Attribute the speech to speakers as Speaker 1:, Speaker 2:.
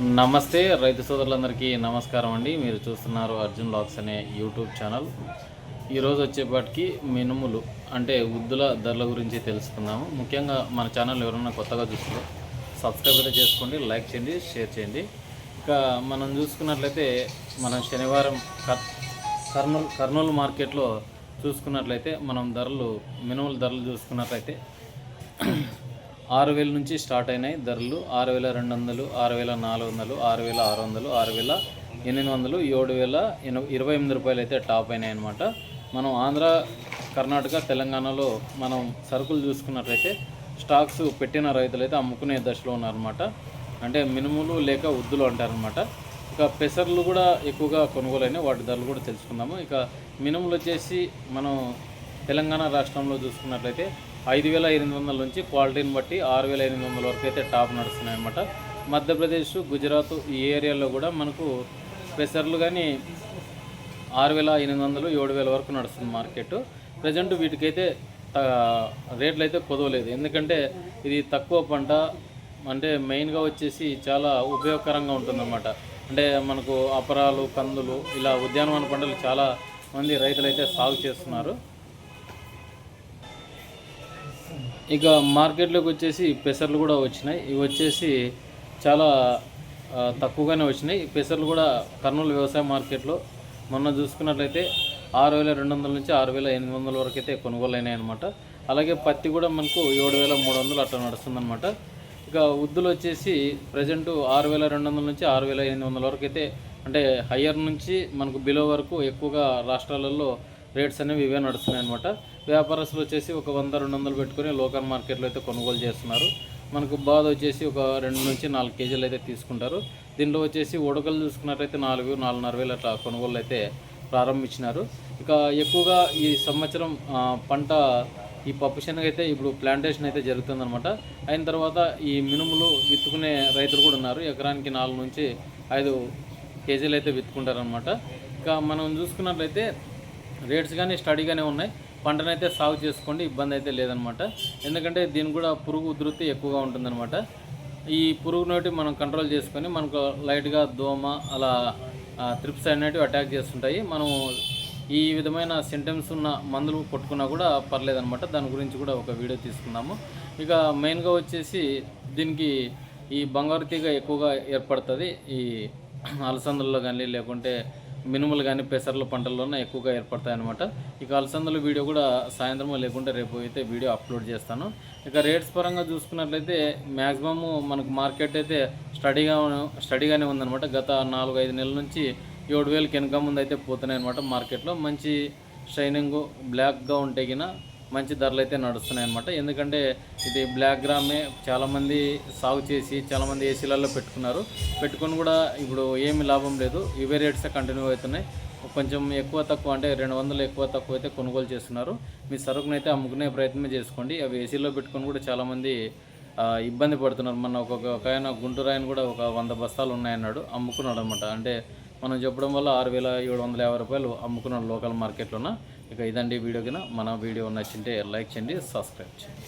Speaker 1: నమస్తే రైతు సోదరులందరికీ నమస్కారం అండి. మీరు చూస్తున్నారు అర్జున్ లాక్స్ అనే యూట్యూబ్ ఛానల్. ఈరోజు వచ్చేపాటికి మినుములు అంటే ఉద్దుల ధరల గురించి తెలుసుకుందాము. ముఖ్యంగా మన ఛానల్ ఎవరైనా కొత్తగా చూస్తారో సబ్స్క్రైబ్ అయితే చేసుకోండి లైక్ చేయండి షేర్ చేయండి. ఇక మనం చూసుకున్నట్లయితే మనం శనివారం కర్ కర్నూలు కర్నూలు మార్కెట్లో చూసుకున్నట్లయితే మనం ధరలు మినుముల ధరలు చూసుకున్నట్లయితే ఆరు వేల నుంచి స్టార్ట్ అయినాయి ధరలు. ఆరు వేల రెండు వందలు ఆరు వేల నాలుగు వందలు ఆరు వేల ఆరు వందలు ఆరు వేల ఎనిమిది వందలు ఏడు వేల ఇరవై ఎనిమిది రూపాయలు అయితే టాప్ అయినాయి అనమాట మనం ఆంధ్ర కర్ణాటక తెలంగాణలో మనం సరుకులు చూసుకున్నట్లయితే స్టాక్స్ పెట్టిన రైతులు అయితే అమ్ముకునే దశలో ఉన్నారన్నమాట. అంటే మినుములు లేక ఉద్దులు అంటారనమాట ఇక పెసర్లు కూడా ఎక్కువగా కొనుగోలైన వాటి ధరలు కూడా తెలుసుకుందాము. ఇక మినుములు వచ్చేసి మనం తెలంగాణ రాష్ట్రంలో చూసుకున్నట్లయితే ఐదు వేల ఎనిమిది వందల నుంచి క్వాలిటీని బట్టి ఆరు వేల ఎనిమిది వందల వరకు అయితే టాప్ నడుస్తున్నాయి అనమాట మధ్యప్రదేశ్ గుజరాత్ ఈ ఏరియాలో కూడా మనకు పెసర్లు కానీ ఆరు వేల ఎనిమిది వందలు ఏడు వేల వరకు నడుస్తుంది మార్కెట్. ప్రజెంట్ వీటికైతే రేట్లు అయితే కుదవలేదు. ఎందుకంటే ఇది తక్కువ పంట అంటే మెయిన్గా వచ్చేసి చాలా ఉపయోగకరంగా ఉంటుందన్నమాట. అంటే మనకు అపరాలు కందులు ఇలా ఉద్యానవన పంటలు చాలా మంది రైతులు అయితే సాగు చేస్తున్నారు. ఇక మార్కెట్లోకి వచ్చేసి పెసర్లు కూడా వచ్చినాయి. ఇవి వచ్చేసి చాలా తక్కువగానే వచ్చినాయి. పెసర్లు కూడా కర్నూలు వ్యవసాయ మార్కెట్లో మొన్న చూసుకున్నట్లయితే ఆరు వేల రెండు వందల నుంచి ఆరు వేల ఎనిమిది వందల వరకు అయితే కొనుగోలు అయినాయి అనమాట అలాగే పత్తి కూడా మనకు ఏడు వేల మూడు వందలు అట్లా నడుస్తుందన్నమాట. ఇక ఉద్దులు వచ్చేసి ప్రజెంట్ ఆరు వేల రెండు వందల నుంచి ఆరు వేల ఎనిమిది వందల వరకు అయితే అంటే హయ్యర్ నుంచి మనకు బిలో వరకు ఎక్కువగా రాష్ట్రాలలో రేట్స్ అనేవి ఇవే నడుస్తున్నాయి అనమాట వ్యాపారస్తులు వచ్చేసి ఒక వంద రెండు వందలు పెట్టుకొని లోకల్ మార్కెట్లో అయితే కొనుగోలు చేస్తున్నారు. మనకు బాధ వచ్చేసి ఒక రెండు నుంచి నాలుగు కేజీలు అయితే తీసుకుంటారు. దీంట్లో వచ్చేసి ఉడకలు చూసుకున్నట్టయితే నాలుగు నాలుగున్నర వేలు అట్లా కొనుగోలు అయితే ప్రారంభించినారు. ఇక ఎక్కువగా ఈ సంవత్సరం పంట ఈ పప్పు శనగ అయితే ఇప్పుడు ప్లాంటేషన్ అయితే జరుగుతుందనమాట అయిన తర్వాత ఈ మినుములు విత్తుకునే రైతులు కూడా ఉన్నారు. ఎకరానికి నాలుగు నుంచి ఐదు కేజీలు అయితే విత్తుకుంటారనమాట ఇక మనం చూసుకున్నట్లయితే రేట్స్ కానీ స్టడీగానే ఉన్నాయి. పంటనైతే సాగు చేసుకోండి ఇబ్బంది అయితే లేదనమాట. ఎందుకంటే దీని కూడా పురుగు ఉధృతి ఎక్కువగా ఉంటుందన్నమాట ఈ పురుగు నోటి మనం కంట్రోల్ చేసుకొని మనకు లైట్గా దోమ అలా త్రిప్స్ అనేటివి అటాక్ చేస్తుంటాయి. మనము ఈ విధమైన సింటమ్స్ ఉన్న మందులు కొట్టుకున్నా కూడా పర్లేదనమాట. దాని గురించి కూడా ఒక వీడియో తీసుకుందాము. ఇక మెయిన్గా వచ్చేసి దీనికి ఈ బంగారు తీగ ఎక్కువగా ఏర్పడుతుంది. ఈ అలసందల్లో కానీ లేకుంటే మినుములు కానీ పెసర్ల పంటల్లోనే ఎక్కువగా ఏర్పడతాయన్నమాట. ఇక అలసందల వీడియో కూడా సాయంత్రం లేకుంటే రేపు అయితే వీడియో అప్లోడ్ చేస్తాను. ఇక రేట్స్ పరంగా చూసుకున్నట్లయితే మ్యాక్సిమము మనకు మార్కెట్ అయితే స్టడీగా స్టడీగానే ఉందన్నమాట. గత నాలుగు ఐదు నెలల నుంచి ఏడు వేలకి వెనక ముందు అయితే పోతున్నాయి అనమాట మార్కెట్లో. మంచి షైనింగ్ బ్లాక్గా ఉంటే గిన మంచి ధరలు అయితే నడుస్తున్నాయి అనమాట ఎందుకంటే ఇది బ్లాక్ గ్రామే చాలామంది సాగు చేసి చాలామంది ఏసీలలో పెట్టుకున్నారు. పెట్టుకొని కూడా ఇప్పుడు ఏమి లాభం లేదు. ఇవే రేట్స్ కంటిన్యూ అవుతున్నాయి. కొంచెం ఎక్కువ తక్కువ అంటే రెండు వందలు ఎక్కువ తక్కువ అయితే కొనుగోలు చేస్తున్నారు. మీ సరుకునైతే అయితే అమ్ముకునే ప్రయత్నం చేసుకోండి. అవి ఏసీలో పెట్టుకొని కూడా చాలామంది ఇబ్బంది పడుతున్నారు. మన ఒక్కొక్క ఒక ఆయన గుంటూరు ఆయన కూడా ఒక వంద బస్తాలు ఉన్నాయన్నాడు. అమ్ముకున్నాడు అనమాట అంటే మనం చెప్పడం వల్ల ఆరు వేల ఏడు వందల యాభై రూపాయలు అమ్ముకున్న లోకల్ మార్కెట్లోన? ఇక ఇదండి వీడియో కింద. మన వీడియో నచ్చింటే లైక్ చేయండి సబ్స్క్రైబ్ చేయండి.